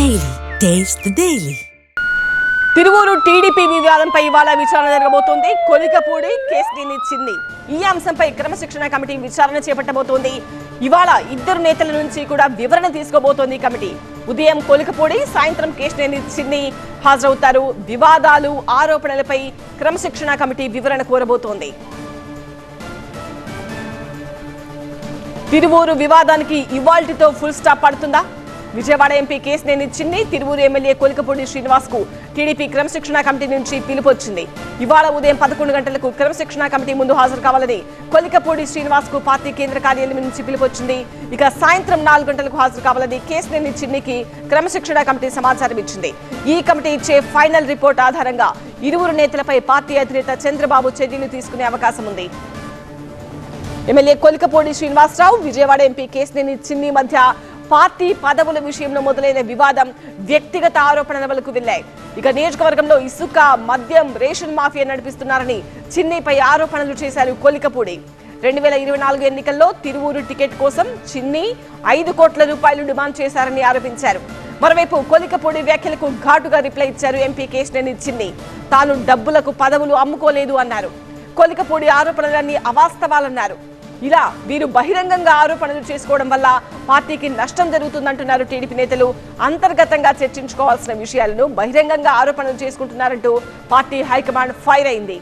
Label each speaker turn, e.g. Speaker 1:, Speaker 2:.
Speaker 1: Daily taste daily
Speaker 2: Tiruvuru TDP వివాదంపై ఇవాళ విచారణ జరగబోతోంది. కొలికపూడి కేసు దీనిచ్చింది ఈ అంశంపై క్రమశిక్షణ కమిటీ విచారణ చేపట్టబోతోంది. ఇవాళ ఇద్దరు నేతల నుంచి కూడా వివరణ తీసుకోబోతోంది కమిటీ. ఉదయం కొలికపూడి సాయంత్రం కేసుని దీనిచ్చింది హాజరవుతారు. వివాదాలు ఆరోపణలపై క్రమశిక్షణ కమిటీ వివరణ కోరబోతోంది. తిరువూరు వివాదానికి ఇవాల్టితో ఫుల్ స్టాప్ పడుతుందా? విజయవాడ ఎంపీ కేసునేని చిన్ని తిరువూరు ఎమ్మెల్యే కొలికపూడి శ్రీనివాస్కు టీడీపీ క్రమశిక్షణ కమిటీ నుంచి పిలుపు వచ్చింది ఇవాళ ఉదయం పదకొండు గంటలకు క్రమశిక్షణ కమిటీ ముందు హాజరు కావాలని కొలికపూడి శ్రీనివాస్కు పార్టీ కేంద్ర కార్యాలయం నుంచి పిలుపు వచ్చింది ఇక సాయంత్రం నాలుగు గంటలకు హాజరు కావాలని కేసునేని చిన్నికి క్రమశిక్షణ కమిటీ సమాచారం ఇచ్చింది. ఈ కమిటీ ఇచ్చే ఫైనల్ రిపోర్ట్ ఆధారంగా ఇరువురు నేతలపై పార్టీ అధినేత చంద్రబాబు చర్యలు తీసుకునే అవకాశం ఉంది. ఎమ్మెల్యే కొలికపూడి శ్రీనివాసరావు విజయవాడ ఎంపీ కేసినేని చిన్ని మధ్య పార్టీ పదవుల విషయంలో మొదలైన వివాదం వ్యక్తిగత ఆరోపణల వరకు వెళ్ళాయి. ఇక నియోజకవర్గంలో ఇసుక మద్యం రేషన్ మాఫియా నడిపిస్తున్నారని చిన్నిపై ఆరోపణలు చేశారు కొలికపూడి. రెండు వేల ఇరవై నాలుగు ఎన్నికల్లో తిరువూరు టికెట్ కోసం చిన్ని ఐదు కోట్ల రూపాయలు డిమాండ్ చేశారని ఆరోపించారు. మరోవైపు కొలికపూడి వ్యాఖ్యలకు ఘాటుగా రిప్లై ఇచ్చారు ఎంపీ కేసినేని చిన్ని. తాను డబ్బులకు పదవులు అమ్ముకోలేదు అన్నారు. కొలికపూడి ఆరోపణలన్నీ అవాస్తవాలన్నారు. ఇలా వీరు బహిరంగంగా ఆరోపణలు చేసుకోవడం వల్ల పార్టీకి నష్టం జరుగుతుందంటున్నారు టీడీపీ నేతలు. అంతర్గతంగా చర్చించుకోవాల్సిన విషయాలను బహిరంగంగా ఆరోపణలు చేసుకుంటున్నారంటూ పార్టీ హైకమాండ్ ఫైర్ అయింది.